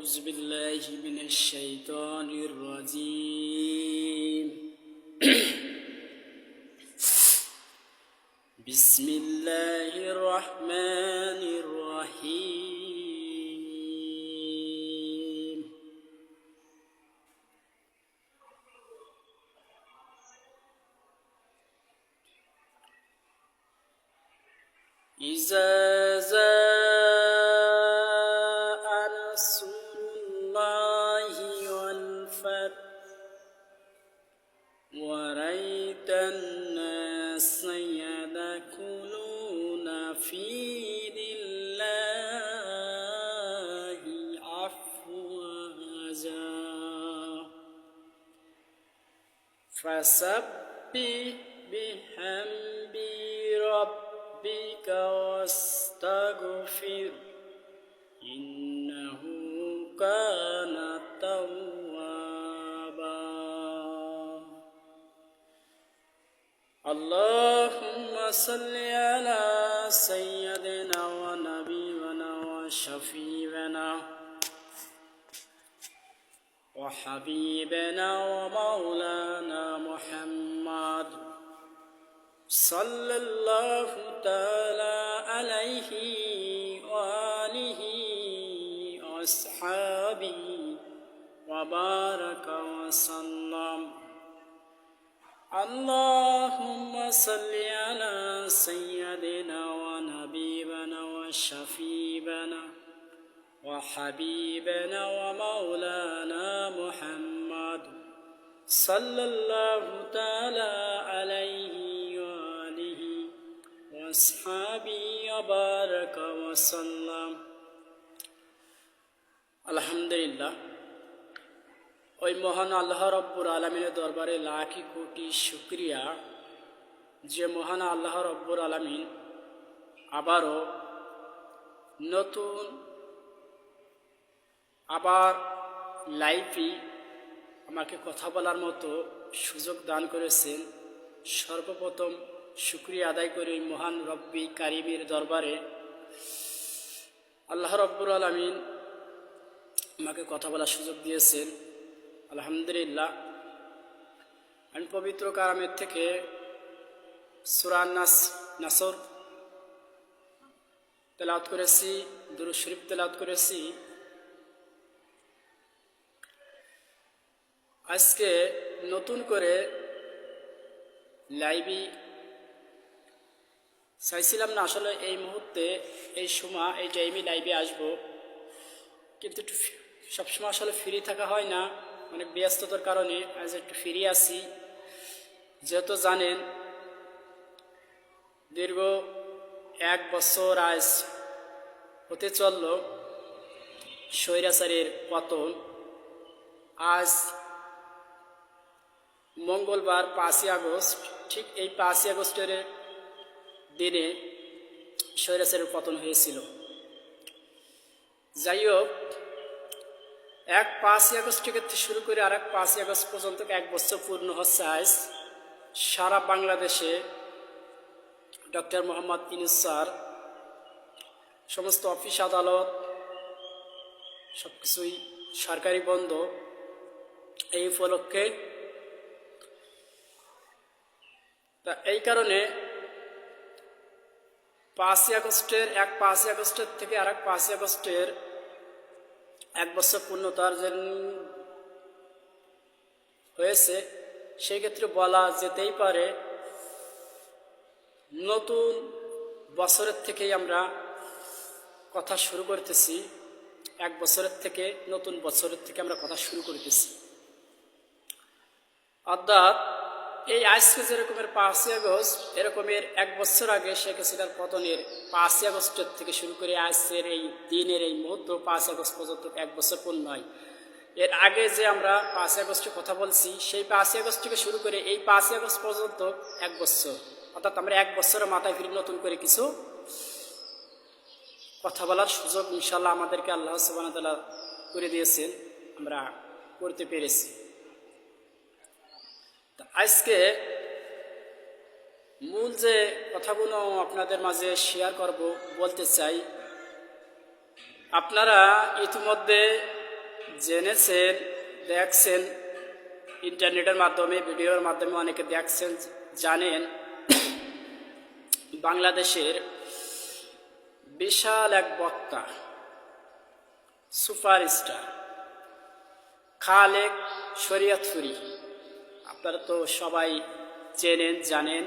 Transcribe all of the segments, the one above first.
أعوذ بالله من الشيطان الرجيم. بسم الله الرحمن الرحيم. إذا جاء نصر فسبح بحمد ربك واستغفر إنه كان توابا. اللهم صل على سيدنا ونبينا وشفيعنا وحبيبنا ومولانا محمد صلى الله تعالى عليه وآله وأصحابه وبارك وسلم. اللهم صل على سيدنا ونبينا وشفيبنا وحبيبنا ومولانا محمد صلى الله تعالى عليه وآله وأصحابه وبارك وسلم الحمد لله ওই মহান আল্লাহ রব্বুর আলমিনের দরবারে লাখি কোটি শুক্রিয়া যে মহান আল্লাহ রব্বুর আলমিন আবারও নতুন আবার লাইফই আমাকে কথা বলার মতো সুযোগ দান করেছেন। সর্বপ্রথম শুক্রিয়া আদায় করে মহান রব্বি কারিমের দরবারে। আল্লাহ রব্বুর আলমিন আমাকে কথা বলার সুযোগ দিয়েছেন। আলহামদুলিল্লাহ। আমি পবিত্র কারামের থেকে সুরান নাস, নাসর তেলাওত করেছি দুরু শরীফ তেলাওত করেছি। আজকে নতুন করে লাইভই চাইছিলাম না, আসলে এই মুহূর্তে, এই সময়, এই টাইমে লাইভে আসব। কিন্তু একটু সবসময় আসলে ফ্রি থাকা হয় না, অনেক ব্যস্ততার কারণে আজ একটু ফিরে আসি যেহেতু জানেন, দীর্ঘ এক বছর আজ হতে চলল স্বৈরাচারের পতন। আজ মঙ্গলবার পাঁচই আগস্ট, ঠিক এই পাঁচই আগস্টের দিনে স্বৈরাচারের পতন হয়েছিল। যাই হোক, এক পাঁচই আগস্ট থেকে শুরু করে আর এক পাঁচই আগস্ট পর্যন্ত এক বছর পূর্ণ হচ্ছে আজ, সারা বাংলাদেশে ডক্টর মোহাম্মদ ইনুস স্যার, সমস্ত অফিস আদালত সব কিছুই সরকারি বন্ধ। এই উপলক্ষে তা এই কারণে পাঁচই আগস্টের এক পাঁচই আগস্টের থেকে আর এক পাঁচই আগস্টের এক বছর পূর্ণতার যে হয়েছে সেই ক্ষেত্রে বলা যেতেই পারে নতুন বছরের থেকেই আমরা কথা শুরু করতেছি, এক বছরের থেকে নতুন বছরের থেকে আমরা কথা শুরু করতেছি। অর্থাৎ এই আজকে যেরকমের পাঁচই আগস্ট, এরকমের এক বছর আগে শেখ হাসিনার পতনের পাঁচই আগস্টের থেকে শুরু করে আজকের এই দিনের এই মুহূর্ত পাঁচ আগস্ট পর্যন্ত এক বছর পূর্ণ হয়। এর আগে যে আমরা পাঁচই আগস্টে কথা বলছি, সেই পাঁচই আগস্ট থেকে শুরু করে এই পাঁচই আগস্ট পর্যন্ত এক বছর। অর্থাৎ আমরা এক বছরের মাথায় ফিরে নতুন করে কিছু কথা বলার সুযোগ ইনশাল্লাহ আমাদেরকে আল্লাহ সুবাহতাল্লাহ করে দিয়েছেন। আমরা করতে পেরেছি। আজকে মূল যে কথাগুলো আপনাদের মাঝে শেয়ার করব, বলতে চাই, আপনারা ইতিমধ্যে জেনেছেন, দেখছেন, ইন্টারনেটের মাধ্যমে, ভিডিওর মাধ্যমে অনেকে দেখছেন, জানেন, বাংলাদেশের বিশাল এক বক্তা, সুপারস্টার, খালেক শরিয়াতপুরি আপনারা তো সবাই চেনেন, জানেন।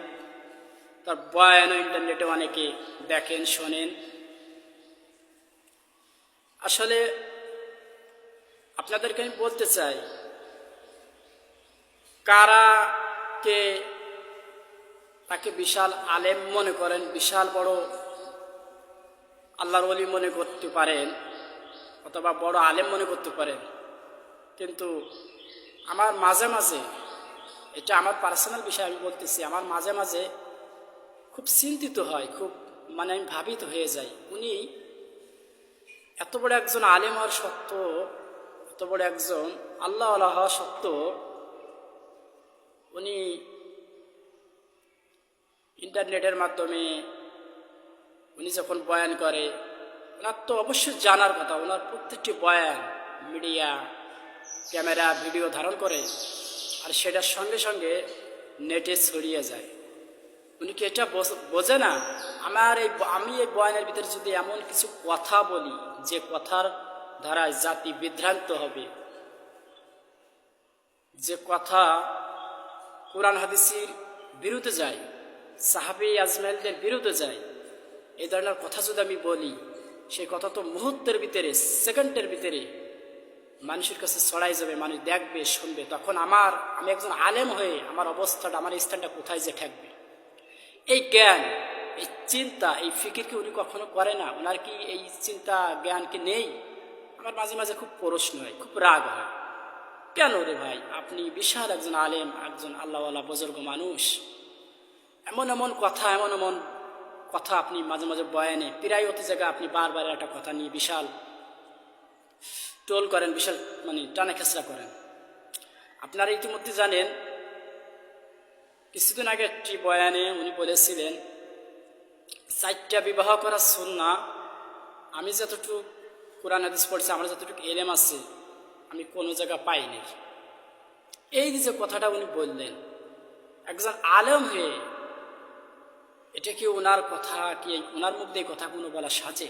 তার বয়ানও ইন্টারনেটে অনেকে দেখেন, শোনেন। আসলে আপনাদেরকে আমি বলতে চাই, কারা কে তাকে বিশাল আলেম মনে করেন, বিশাল বড় আল্লাহর অলি মনে করতে পারেন, অথবা বড় আলেম মনে করতে পারেন। কিন্তু আমার মাঝে মাঝে এটা আমার পার্সোনাল বিষয়, আমি বলতেছি, আমার মাঝে মাঝে খুব চিন্তিত হয়, খুব মানে আমি ভাবিত হয়ে যাই। উনি এত বড় একজন আলেম হওয়ার সত্ত্বেও এত বড় একজন আল্লাহ আল্লাহ হওয়া সত্ত্বেও উনি ইন্টারনেটের মাধ্যমে উনি যখন বয়ান করে, ওনার তো অবশ্যই জানার কথা, ওনার প্রত্যেকটি বয়ান, মিডিয়া, ক্যামেরা, ভিডিও ধারণ করে। আর সেটার সঙ্গে সঙ্গে নেটে ছড়িয়ে যায়। উনি কি এটা বোঝ- না? আমার এই আমি এই বয়ানের ভিতরে যদি এমন কিছু কথা বলি, যে কথার দ্বারায় জাতি বিভ্রান্ত হবে, যে কথা কোরআন হাদিসির বিরুদ্ধে যায়, সাহাবি আজমাইলদের বিরুদ্ধে যায় এই ধরনের কথা যদি আমি বলি সেই কথা তো মুহূর্তের ভিতরে, সেকেন্ডের ভিতরে মানুষের কাছে ছড়াই যাবে, মানুষ দেখবে, শুনবে। তখন আমার, আমি একজন আলেম হয়ে আমার অবস্থাটা, আমার স্থানটা কোথায় যে ঠেকবে? এই জ্ঞান, এই চিন্তা, এই ফিকির কি উনি কখনো করে না? ওনার কি এই চিন্তা, জ্ঞান কি নেই? আমার মাঝে মাঝে খুব প্রশ্ন হয়, খুব রাগ হয়। কেন রে ভাই? আপনি বিশাল একজন আলেম, একজন আল্লাহওয়ালা, বুজুর্গ মানুষ। এমন এমন কথা, এমন এমন কথা আপনি মাঝে মাঝে বয়ানে, প্রায় অতি জায়গায় আপনি বারবার একটা কথা নিয়ে বিশাল টোল করেন, বিশাল মানে টানা খেসরা করেন। আপনারা ইতিমধ্যে জানেন, কিছুদিন আগে একটি বয়ানে উনি বলেছিলেন, চারটা বিবাহ করা সুন্না, আমি যতটুকু কোরআন হাদিস পড়ছি, আমার যতটুকু এলেম আছে, আমি কোনো জায়গা পাইনি। এই যে কথাটা উনি বললেন, একজন আলেম হয়ে, এটা কি ওনার কথা, কি ওনার মধ্যে কথা কোনো বলা সাজে?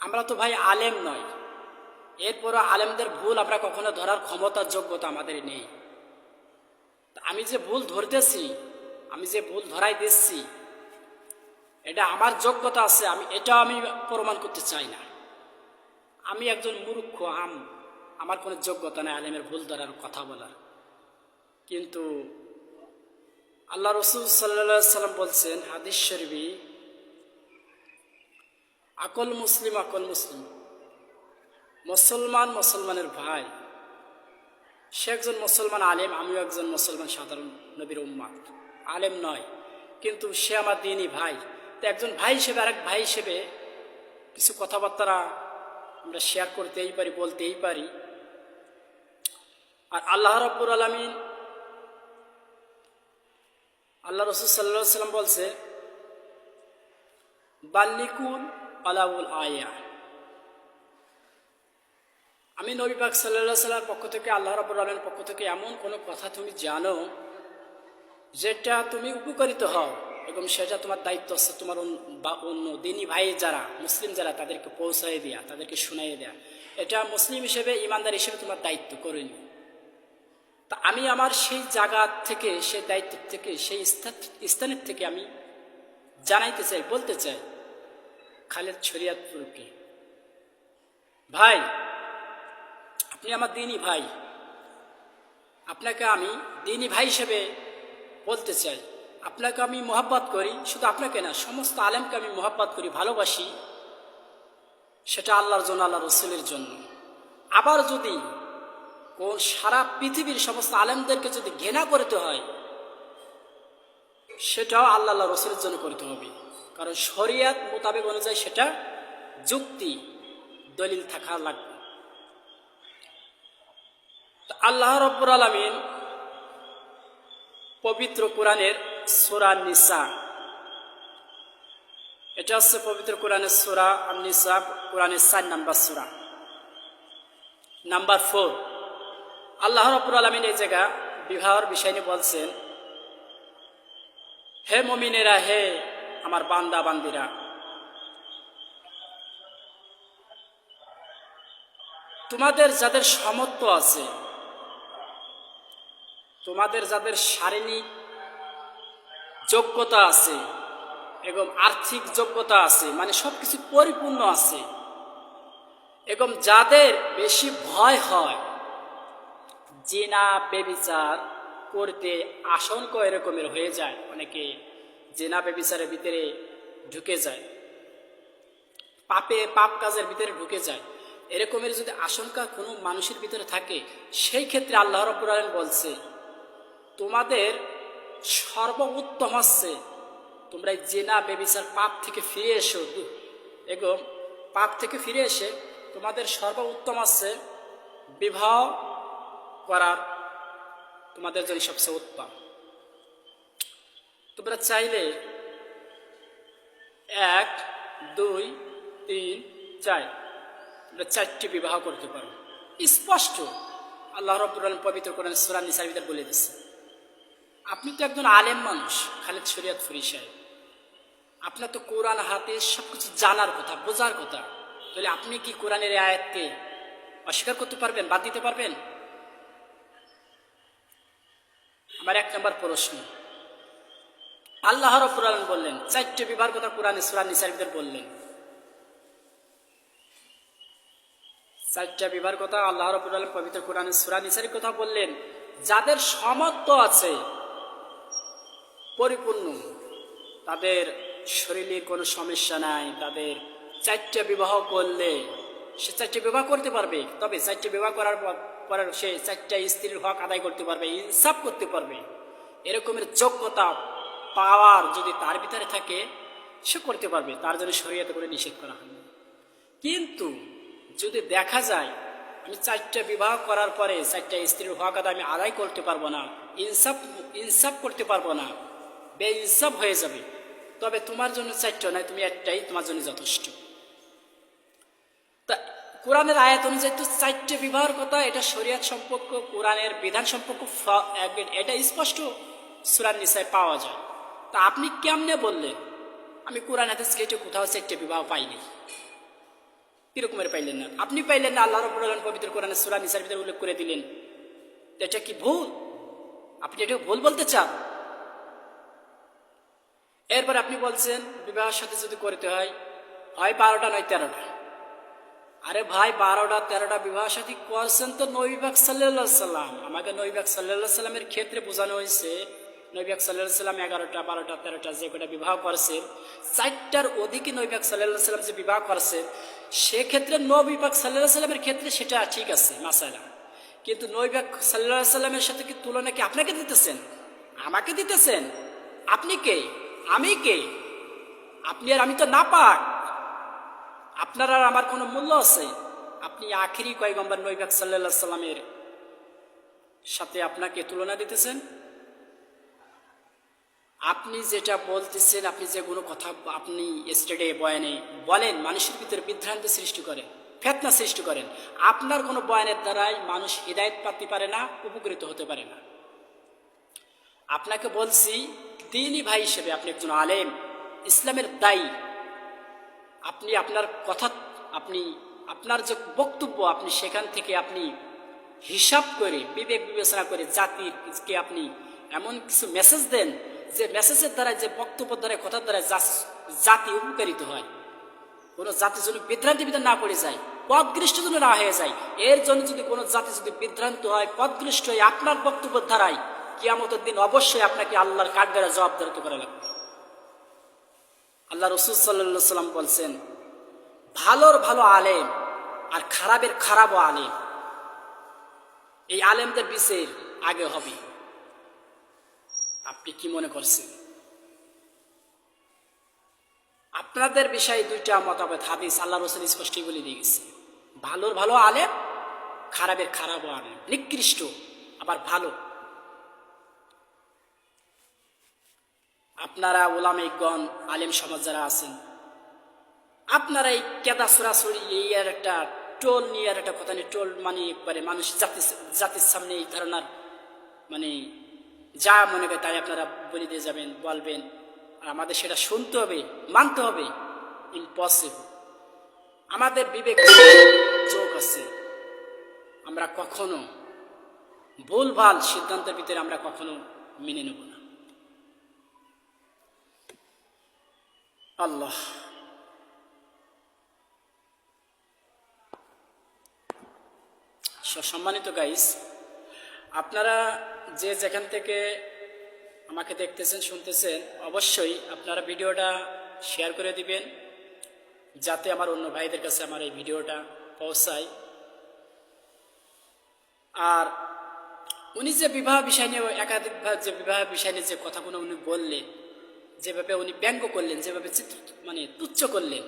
আমরা তো ভাই আলেম নয়। এরপরও আলেমদের ভুল আমরা কখনো ধরার ক্ষমতার যোগ্যতা আমাদের নেই। আমি যে ভুল ধরতেছি, আমি যে ভুল ধরাই দিচ্ছি, এটা আমার যোগ্যতা আছে, আমি এটা আমি প্রমাণ করতে চাই না। আমি একজন মূর্খ, আম, আমার কোনো যোগ্যতা নেই আলেমের ভুল ধরার কথা বলার। কিন্তু আল্লাহ রসুল সাল্লা সাল্লাম বলছেন, হাদিস শরীফি, আকল মুসলিম আকল মুসলিম। মুসলমান মুসলমানের ভাই। সে একজন মুসলমান আলেম, আমিও একজন মুসলমান সাধারণ নবীর উম্মাদ। আলেম নয়, কিন্তু সে আমার দিনই ভাই। তো একজন ভাই হিসেবে, আরেক ভাই হিসেবে কিছু কথাবার্তা আমরা শেয়ার করতেই পারি, বলতেই পারি। আর আল্লাহ রব্বুর আলমিন, আল্লাহ রসুল সাল্লাহ সাল্লাম বলছে বাল্লিকুল আলাউল আয়া। আমি নবী পাক সাল্লাহ সাল্লার পক্ষ থেকে, আল্লাহ রব্বুর আলমের পক্ষ থেকে এমন কোনো কথা তুমি জানো যেটা তুমি উপকারিত হও এবং সেটা তোমার দায়িত্ব আছে, তোমার বা অন্য দিনী ভাই যারা, মুসলিম যারা, তাদেরকে পৌঁছাই দেয়া, তাদেরকে শুনাই দেয়া। এটা মুসলিম হিসেবে ইমানদার হিসেবে তোমার দায়িত্ব করে নিও তা আমি আমার সেই জায়গা থেকে, সেই দায়িত্ব থেকে, সেই স্থান- স্থানের থেকে আমি জানাইতে চাই, বলতে চাই, খালেদ শরিয়াতপুরকে। ভাই আপনি আমার দিনী ভাই। আপনাকে আমি দিনী ভাই হিসেবে বলতে চাই। আপনাকে আমি মোহাব্বত করি, শুধু আপনাকে না, সমস্ত আলেমকে আমি মোহাব্বত করি, ভালোবাসি। সেটা আল্লাহর জন্য আল্লাহ রসুলের জন্য। আবার যদি কোন সারা পৃথিবীর সমস্ত আলেমদেরকে যদি ঘেনা করতে হয়, সেটাও আল্লাহ আল্লাহ রসুলের জন্য করতে হবে। কারণ শরিয়াত মোতাবেক অনুযায়ী সেটা যুক্তি, দলিল থাকা লাগবে। আল্লাহ রব্বুর আলমিন পবিত্র কোরআনের সোরা নিসা এটা হচ্ছে পবিত্র কোরআনের সোরা নিসা কোরআনের চার নাম্বার সোরা। Number four. আল্লাহ রব্বুল আলমিন এই জায়গা বিবাহর বিষয় নিয়ে বলছেন, হে মমিনেরা, হে আমার বান্দা বান্দিরা তোমাদের যাদের সামর্থ্য আছে তোমাদের যাদের শারীরিক যোগ্যতা আছে এবং আর্থিক যোগ্যতা আছে মানে সব কিছু পরিপূর্ণ আছে এবং যাদের বেশি ভয় হয়, জেনা, বেবিচার করতে আশঙ্কা এরকমের হয়ে যায়, অনেকে জেনা, বেবিচারের ভিতরে ঢুকে যায়, পাপে, পাপ কাজের ভিতরে ঢুকে যায়, এরকমের যদি আশঙ্কা কোনো মানুষের ভিতরে থাকে, সেই ক্ষেত্রে আল্লাহ রব্বুল বলছে তোমাদের সর্বোত্তম হচ্ছে। তোমরা জেনা বেবিচার পাপ থেকে ফিরে এসো। এবং পাপ থেকে ফিরে এসে তোমাদের সর্বোত্তম আছে বিবাহ করার তোমাদের জন্য সবচেয়ে উত্তম। তোমরা চাইলে এক, দুই, তিন, চার, তোমরা চারটি বিবাহ করতে পারো। স্পষ্ট, আল্লাহ আলম পবিত্র করেন সুরান নিসার বলে দিচ্ছে আপনি তো একজন আলেম মানুষ, খালিদ শরিয়াত ফরি সাহেব। আপনার তো কোরআন হাতে সবকিছু জানার কথা, বোঝার কথা। তাহলে আপনি কি কোরআনের আয়াতকে অস্বীকার করতে পারবেন, বাদ দিতে পারবেন? আমার এক নম্বর প্রশ্ন। আল্লাহ রব্বুল আলম বললেন, চারটে বিবাহের কথা কোরআনে সুরান নিসারিদের বললেন। চারটা বিবাহের কথা আল্লাহ রব্বুল আলম পবিত্র কোরআনে সুরান নিসারির কথা বললেন। যাদের সামর্থ্য আছে পরিপূর্ণ। তাদের শরীরে কোনো সমস্যা নাই, তাদের চারটে বিবাহ করলে সে চারটে বিবাহ করতে পারবে, তবে চারটে বিবাহ করার পর পরে সে চারটা স্ত্রীর হক আদায় করতে পারবে, ইনসাফ করতে পারবে। এরকমের যোগ্যতা, পাওয়ার যদি তার ভিতরে থাকে, সে করতে পারবে, তার জন্য শরীয়তে করে নিষেধ করা হয় কিন্তু যদি দেখা যায়, আমি চারটা বিবাহ করার পরে চারটা স্ত্রীর হক আদায় আমি আদায় করতে পারব না, ইনসাফ ইনসাফ করতে পারব না বে ইনসাফ হয়ে যাবে। তবে তোমার জন্য চারটা নয়, তুমি একটাই, তোমার জন্য যথেষ্ট। তা কোরআনের আয়াত অনুযায়ী তো চারটে বিবাহের কথা, এটা শরিয়াত সম্পর্ক, কোরআনের বিধান সম্পর্ক এটা স্পষ্ট সুরান নিসায় পাওয়া যায়। তা আপনি কেমনে বললেন? আমি কোরআন হাতে স্কেটে কোথাও চারটে বিবাহ পাইনি। কিরকমের পাইলেন না? আপনি পাইলেন না আল্লাহ আলম পবিত্র কোরআনে সুরা নিসার ভিতরে উল্লেখ করে দিলেন। এটা কি ভুল? আপনি এটা ভুল বলতে চান? এরপর আপনি বলছেন, বিবাহের সাথে যদি করতে হয় হয় বারোটা নয় তেরোটা। আরে ভাই, বারোটা, তেরোটা বিবাহ সাথী করছেন তো নৈবাক সাল্লাহ সাল্লাম। আমাকে নৈবাক সাল্লাহ সাল্লামের ক্ষেত্রে বোঝানো হয়েছে নৈবাক সাল্লাহ সাল্লাম এগারোটা, বারোটা, তেরোটা যে কটা বিবাহ করছেন, চারটার অধিকে নৈবাক সাল্লাহ সাল্লাম যে বিবাহ করছেন, সেক্ষেত্রে নবিবাক সাল্লাহ সাল্লামের ক্ষেত্রে সেটা ঠিক আছে, মাসালা। কিন্তু নৈবাক সাল্লাহ সাল্লামের সাথে কি তুলনা কি আপনাকে দিতেছেন? আমাকে দিতেছেন? আপনি কে? আমি কে? আপনি আর আমি তো না পাক। আপনার আর আমার কোনো মূল্য আছে? আপনি আখেরি কয়েকম্বর নৈবাক সাল্লা সাল্লামের সাথে আপনাকে তুলনা দিতেছেন? আপনি যেটা বলতেছেন, আপনি যে কোনো কথা আপনি স্টেডে বয়ানে বলেন, মানুষের ভিতরে বিভ্রান্তি সৃষ্টি করেন ফেতনা সৃষ্টি করেন। আপনার কোনো বয়ানের দ্বারাই মানুষ হৃদায়ত পাতে পারে না, উপকৃত হতে পারে না। আপনাকে বলছি দিনই ভাই হিসেবে আপনি একজন আলেম, ইসলামের দায়ী। আপনি আপনার কথা, আপনি আপনার যে বক্তব্য আপনি সেখান থেকে আপনি হিসাব করে, বিবেক বিবেচনা করে জাতিকে আপনি এমন কিছু মেসেজ দেন যে মেসেজের দ্বারা যে বক্তব্য দ্বারা কথার দ্বারা জাতি উপকারিত হয়। কোনো জাতি যদি বিভ্রান্তি না পড়ে যায় পদগৃষ্ট যেন না হয়ে যায়, এর জন্য যদি কোনো জাতি যদি বিভ্রান্ত হয় পদগৃষ্ট হয় আপনার বক্তব্যের দ্বারাই কিয়ামতের দিন অবশ্যই আপনাকে আল্লাহর কাঠগড়া জবাবদারিত করা লাগবে। আল্লাহ রসুল সাল্লা সাল্লাম বলছেন, ভালোর ভালো আলেম আর খারাপের খারাপও আলেম। এই আলেমদের বিষয়ের আগে হবে। আপনি কি মনে করছেন? আপনাদের বিষয়ে দুইটা মতামত, হাদিস আল্লাহ রসুল স্পষ্টই বলে দিয়ে গেছে ভালোর ভালো আলেম, খারাপের খারাপও আলেম। নিকৃষ্ট, আবার ভালো। আপনারা ওলামিকগণ আলেম সমাজ যারা আছেন আপনারা এই কেদা সরাসরি এই আর একটা টোল নিয়ে আর একটা কথা নিয়ে, টোল মানে একবারে মানুষ জাতির জাতির সামনে এই ধারণার মানে যা মনে করে তাই আপনারা বলে দিয়ে যাবেন, বলবেন। আর আমাদের সেটা শুনতে হবে, মানতে হবে ইম্পসিবল আমাদের বিবেক চোখ আছে। আমরা কখনো ভুলভাল সিদ্ধান্তের ভিতরে আমরা কখনো মেনে নেব না। আল্লাহ। সম্মানিত গাইস আপনারা যে যেখান থেকে আমাকে দেখতেছেন, শুনতেছেন, অবশ্যই আপনারা ভিডিওটা শেয়ার করে দিবেন, যাতে আমার অন্য ভাইদের কাছে আমার এই ভিডিওটা পৌঁছায়। আর উনি যে বিবাহ বিষয় নিয়ে, একাধিকবার যে বিবাহ বিষয় নিয়ে যে কথাগুলো উনি বললেন যেভাবে উনি ব্যঙ্গ করলেন, যেভাবে চিত্র মানে তুচ্ছ করলেন,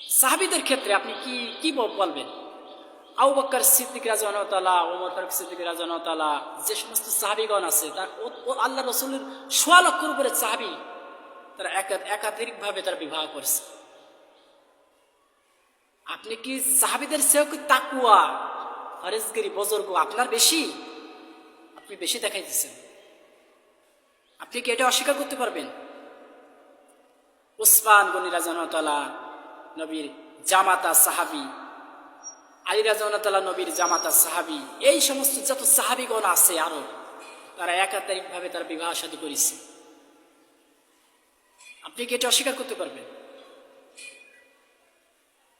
সাহাবিদের ক্ষেত্রে আপনি কি কি বলবেন? আউ বক্কর সিদ্দিক রাজনতালা ওমর ফারুক সিদ্দিক রাজনতালা যে সমস্ত সাহাবিগণ আছে, তার আল্লাহ রসুলের সোয়া লক্ষর উপরে সাহাবি, তারা একা- একাধিকভাবে তারা বিবাহ করছে। আপনি কি সাহাবিদের সেও কি তাকুয়া ফরেজগিরি, বজর্গ আপনার বেশি? আপনি বেশি দেখাই দিচ্ছেন আপনি কি এটা অস্বীকার করতে পারবেন? উসমান গনি রাজানতালা নবীর জামাতা সাহাবি, আলী রাজানতালা নবীর জামাতা সাহাবি, এই সমস্ত যত সাহাবিগণ আছে আরও, তারা একাধিকভাবে তারা বিবাহ সাথী করেছে। আপনি কি এটা অস্বীকার করতে পারবেন?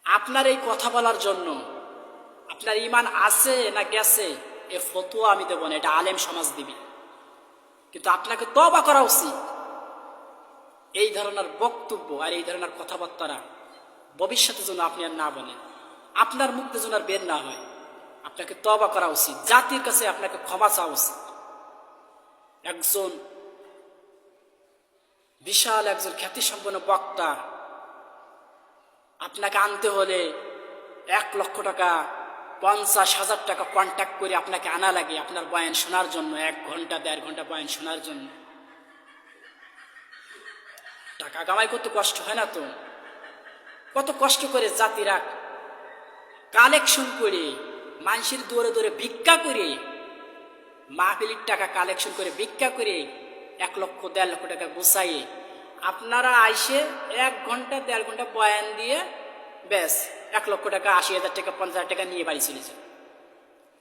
আপনার এই কথা বলার জন্য আপনার ইমান আছে না গেছে, এ ফতুয়া আমি দেবো না, এটা আলেম সমাজ দিবি। কিন্তু আপনাকে তবা করা উচিত। এই ধরনের বক্তব্য আর এই ধরনের কথাবার্তারা ভবিষ্যতে যেন আপনি আর না বলেন, আপনার মুক্তি যেন আর বের না হয়, আপনাকে তবা করা উচিত। জাতির কাছে আপনাকে ক্ষমা চাওয়া উচিত। একজন বিশাল একজন খ্যাতিসম্পন্ন বক্তা, আপনাকে আনতে হলে এক লক্ষ টাকা পঞ্চাশ হাজার টাকা কন্ট্যাক্ট করে আপনাকে আনা লাগে আপনার বয়ান শোনার জন্য, এক ঘণ্টা, দেড় ঘণ্টা বয়ান শোনার জন্য। টাকা কামাই করতে কষ্ট হয় না তো? কত কষ্ট করে জাতিরা কালেকশন করে, মানুষের দৌড়ে দৌড়ে ভিক্ষা করে, মাহফিলির টাকা কালেকশন করে ভিক্ষা করে, এক লক্ষ, দেড় লক্ষ টাকা গুছাইয়ে আপনারা আইসে এক ঘণ্টা, দেড় ঘণ্টা বয়ান দিয়ে ব্যাস এক লক্ষ টাকা, আশি হাজার টাকা, পঞ্চাশ হাজার টাকা নিয়ে বাড়ি চলে যান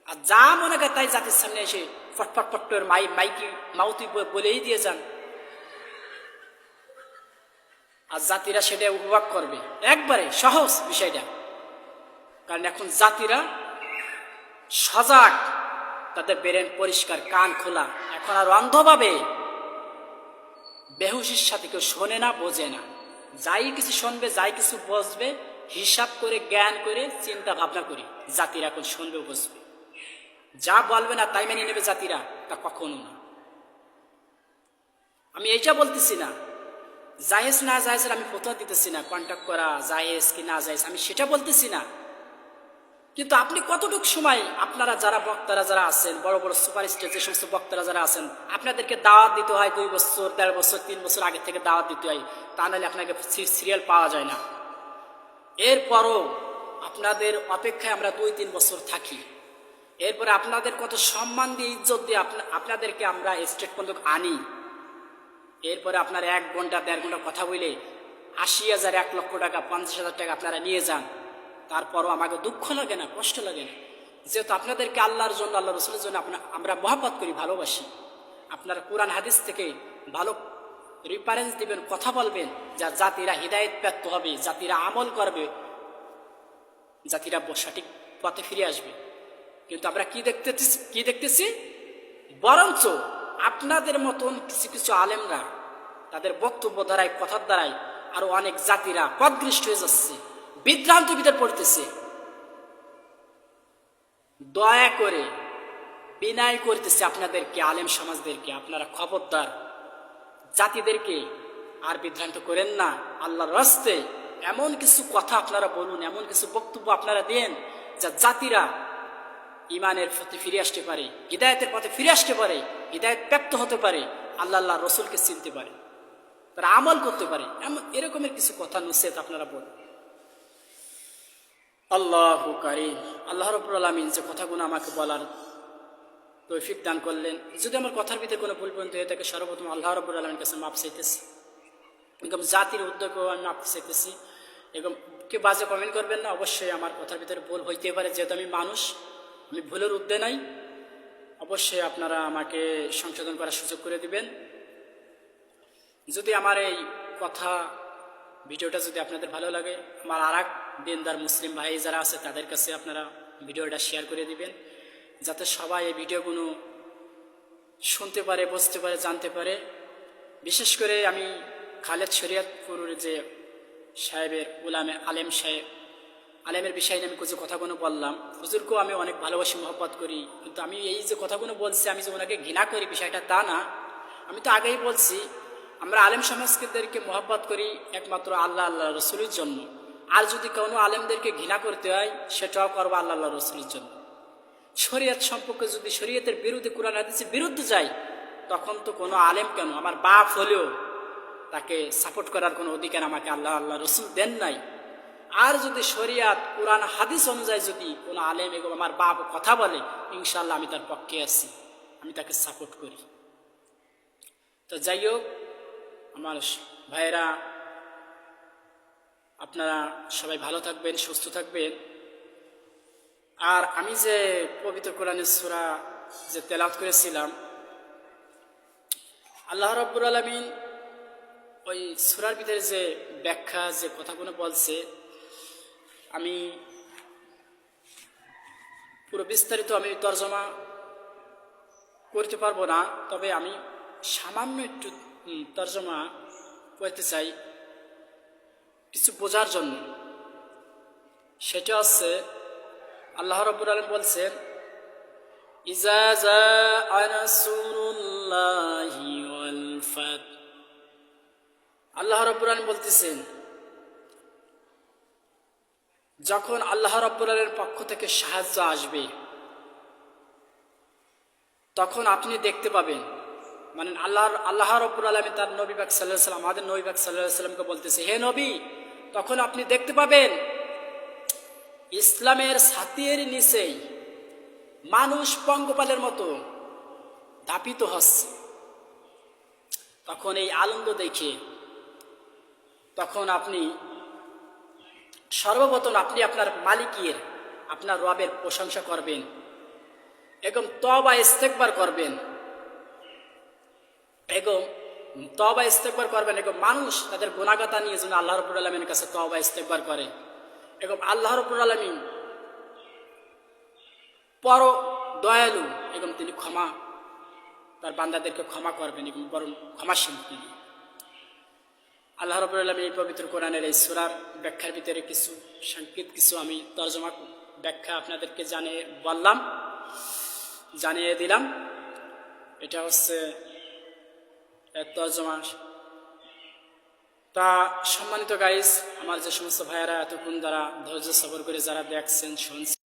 আর যা মনে করে তাই জাতির সামনে এসে ফটফট ফট্টর মাই মাইকি মাউতি বলেই দিয়ে যান। আর জাতিরা সেটা উপভোগ করবে। একবারে সহজ বিষয়টা। কারণ এখন জাতিরা সজাগ, তাদের বেরেন পরিষ্কার, কান খোলা। এখন আর অন্ধভাবে বেহুশির সাথে কেউ শোনে না, বোঝে না। যাই কিছু শুনবে, যাই কিছু বুঝবে হিসাব করে, জ্ঞান করে চিন্তা ভাবনা করে জাতিরা এখন শুনবে বুঝবে যা বলবে না, তাই মেনে নেবে জাতিরা, তা কখনো না। আমি এইটা বলতেছি না, জায়েজ না জায়েজের আমি ফতোয়া দিতেছি না কন্ট্যাক্ট করা, জায়েজ কি না জায়েজ, আমি সেটা বলতেছি না। কিন্তু আপনি কতটুকু সময়, আপনারা যারা বক্তারা যারা আছেন, বড় বড় সুপারস্টার যে সমস্ত বক্তারা যারা আছেন, আপনাদেরকে দাওয়াত দিতে হয় দুই বছর, দেড় বছর, তিন বছর আগে থেকে দাওয়াত দিতে হয়, তা নাহলে আপনাকে সিরিয়াল পাওয়া যায় না। এরপরও আপনাদের অপেক্ষায় আমরা দুই, তিন বছর থাকি। এরপরে আপনাদের কত সম্মান দিয়ে, ইজ্জত দিয়ে আপনাদেরকে আমরা স্টেট পর্যন্ত আনি। এরপরে আপনার এক ঘণ্টা, দেড় ঘণ্টা কথা বলে আশি হাজার, এক লক্ষ টাকা, পঞ্চাশ হাজার টাকা আপনারা নিয়ে যান। তারপরও আমাকে দুঃখ লাগে না, কষ্ট লাগে না। যেহেতু আপনাদেরকে আল্লাহর জন্য আল্লাহ রসুলের জন্য আমরা মহাব্বত করি, ভালোবাসি। আপনারা কোরআন, হাদিস থেকে ভালো রিফারেন্স দিবেন, কথা বলবেন, যা জাতিরা হৃদায়ত প্রাপ্ত হবে, জাতিরা আমল করবে, জাতিরা সঠিক পথে ফিরে আসবে। কিন্তু আমরা কি দেখতেছি কি দেখতেছি? বরঞ্চ আপনাদের মতন কিছু কিছু আলেমরা, তাদের বক্তব্য দ্বারাই কথার দ্বারাই আরও অনেক জাতিরা পদগৃষ্ট হয়ে যাচ্ছে বিভ্রান্ত ভিতর পড়তেছে। দয়া করে, বিনয় করতেছে আপনাদেরকে, আলেম সমাজদেরকে, আপনারা খবরদার। জাতিদেরকে আর বিভ্রান্ত করেন না। আল্লাহর রাস্তে এমন কিছু কথা আপনারা বলুন, এমন কিছু বক্তব্য আপনারা দেন যা জাতিরা ইমানের পথে ফিরে আসতে পারে, হৃদায়তের পথে ফিরে আসতে পারে, হৃদায়ত ব্যক্ত হতে পারে, আল্লাহ আল্লাহ রসুলকে চিনতে পারে, তারা আমল করতে পারে, এমন এরকমের কিছু কথা নুসেত আপনারা বলুন। আল্লাহ কারিম, আল্লাহ রব্বুল আলমিন যে কথাগুলো আমাকে বলার তৌফিক দান করলেন। যদি আমার কথার ভিতরে কোনো ভুল পর্যন্ত হয়ে থাকে, সর্বপ্রথম আল্লাহ রব্বুল আলমীর কাছে মাপ চাইতেছি। এবং জাতির উদ্যোগেও আমি মাপ চাইতেছি। এবং কেউ বাজে কমেন্ট করবেন না, অবশ্যই আমার কথার ভিতরে ভুল হইতে পারে। যেহেতু আমি মানুষ, আমি ভুলের উদ্দে নাই। অবশ্যই আপনারা আমাকে সংশোধন করার সুযোগ করে দিবেন। যদি আমার এই কথা, ভিডিওটা যদি আপনাদের ভালো লাগে, আমার আর এক দিনদার মুসলিম ভাই যারা আছে, তাদের কাছে আপনারা ভিডিওটা শেয়ার করে দিবেন। যাতে সবাই এই ভিডিওগুলো শুনতে পারে, বুঝতে পারে, জানতে পারে। বিশেষ করে আমি খালেদ শরিয়াতপুরের যে সাহেবের উলামে আলেম সাহেব, আলেমের বিষয়ে নিয়ে আমি কিছু কথাগুলো বললাম। হুজুরকেও আমি অনেক ভালোবাসি, মহব্বত করি। কিন্তু আমি এই যে কথাগুলো বলছি, আমি যে ওনাকে ঘৃণা করি, বিষয়টা তা না। আমি তো আগেই বলছি, আমরা আলেম সমাজকে মহব্বত করি একমাত্র আল্লাহ আল্লাহ রসুলের জন্য। আর যদি কোনো আলেমদেরকে ঘৃণা করতে হয়, সেটাও করব আল্লাহ আল্লাহ রসুলের জন্য। শরীয়ত সম্পর্কে যদি শরীয়তের বিরুদ্ধে কোরআন হাদিসের বিরুদ্ধে যাই তখন তো কোনো আলেম কেন? আমার বাপ হলেও তাকে সাপোর্ট করার কোনো অধিকার আমাকে আল্লাহ আল্লাহ রসুল দেন নাই। আর যদি শরিয়াত কোরআন হাদিস অনুযায়ী যদি কোনো আলেম এবং আমার বাপ কথা বলে ইনশাল্লাহ আমি তার পক্ষে আছি। আমি তাকে সাপোর্ট করি। তো যাই হোক, আমার ভাইয়েরা, আপনারা সবাই ভালো থাকবেন, সুস্থ থাকবেন। আর আমি যে পবিত্র কোরআনের সুরা যে তেলাত করেছিলাম, আল্লাহ রব্বুর আলমিন ওই সুরার ভিতরে যে ব্যাখ্যা, যে কথাগুলো বলছে, আমি পুরো বিস্তারিত আমি তর্জমা করতে পারব না, তবে আমি সামান্য একটু তর্জমা করতে চাই কিছু বোঝার জন্য। সেটা হচ্ছে আল্লাহ রব্বুর আলম বলছেন আল্লাহ রব্বুর আলম বলতেছেন, যখন আল্লাহ রব্বুর আলমের পক্ষ থেকে সাহায্য আসবে, তখন আপনি দেখতে পাবেন। মানে আল্লাহ আল্লাহ রব্বুর আলমী তার নবী বাক সাল্লাহ সাল্লাম আমাদের নবী বাক সাল্লাহ সাল্লামকে বলতেছে, হে নবী, তখন আপনি দেখতে পাবেন ইসলামের ছাতির নিচেই মানুষ পঙ্গপালের মতো ধাপিত হচ্ছে। তখন এই আনন্দ দেখে, তখন আপনি সর্বপ্রথম আপনি আপনার মালিকের, আপনার রবের প্রশংসা করবেন এবং তবা ইস্তেকবার করবেন। এবং তবা ইস্তেকবার করবেন এবং মানুষ তাদের গুণাগাতা নিয়ে যেন আল্লাহ রবুল আলমীর কাছে তবা ইস্তেকবার করে। এবং আল্লাহ রবুল আলমিন পর দয়ালু এবং তিনি ক্ষমা, তার বান্দাদেরকে ক্ষমা করবেন এবং বরং ক্ষমাসীন তিনি। আল্লাহ রবুল আলমী পবিত্র কোরআনের এই সুরার ব্যাখ্যার ভিতরে কিছু সংকেত কিছু আমি তর্জমা ব্যাখ্যা আপনাদেরকে জানিয়ে বললাম, জানিয়ে দিলাম। এটা হচ্ছে তর্জমা তা সম্মানিত গাইস আমার যে সমস্ত ভাইয়েরা এতক্ষণ দ্বারা ধৈর্য সবর করে যারা দেখছেন, শুনছেন